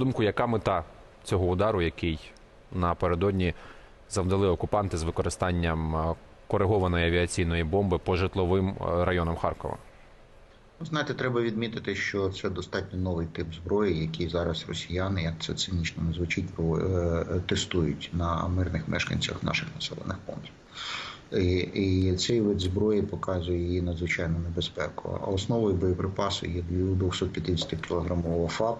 думку, яка мета цього удару, який напередодні завдали окупанти з використанням е, коригованої авіаційної бомби по житловим е, районам Харкова? Ну, Знаєте, треба відмітити, що це достатньо новий тип зброї, який зараз росіяни, як це цинічно не звучить, е, тестують на мирних мешканцях наших населених пунктів. І, і цей вид зброї показує її надзвичайну небезпеку. А основою боєприпасу є 250 кілограмова ФАБ,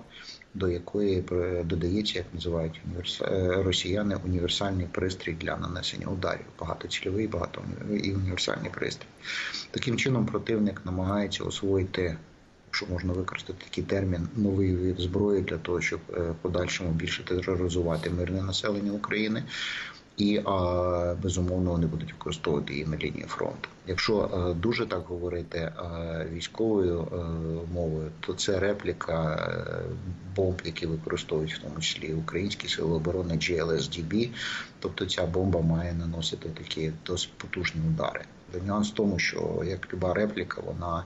до якої додається, як називають е, росіяни, універсальний пристрій для нанесення ударів. Багатоцільовий, багато і універсальний пристрій. Таким чином противник намагається освоїти, якщо можна використати такий термін, новий вид зброї для того, щоб е, в подальшому більше тероризувати мирне населення України. І безумовно вони будуть використовувати її на лінії фронту. Якщо е, дуже так говорити е, військовою е, мовою, то це репліка бомб, які використовують в тому числі українські сили оборони GLSDB. Тобто ця бомба має наносити такі досить потужні удари. Нюанс в тому, що як люба репліка, вона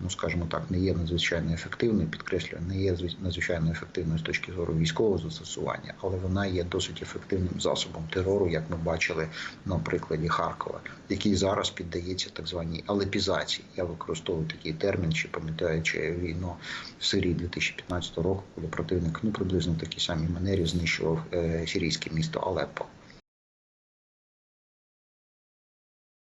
ну скажімо так, не є надзвичайно ефективною, підкреслюю, не є звич- надзвичайно ефективною з точки зору військового застосування, але вона є досить ефективним засобом терору, як ми бачили на прикладі Харкова, який зараз піддається так званій алепізації. Я використовую такий термін, чи пам'ятаючи війну в Сирії 2015 року, коли противник ну приблизно в такій самій манері знищував е, сирійське місто Алеппо.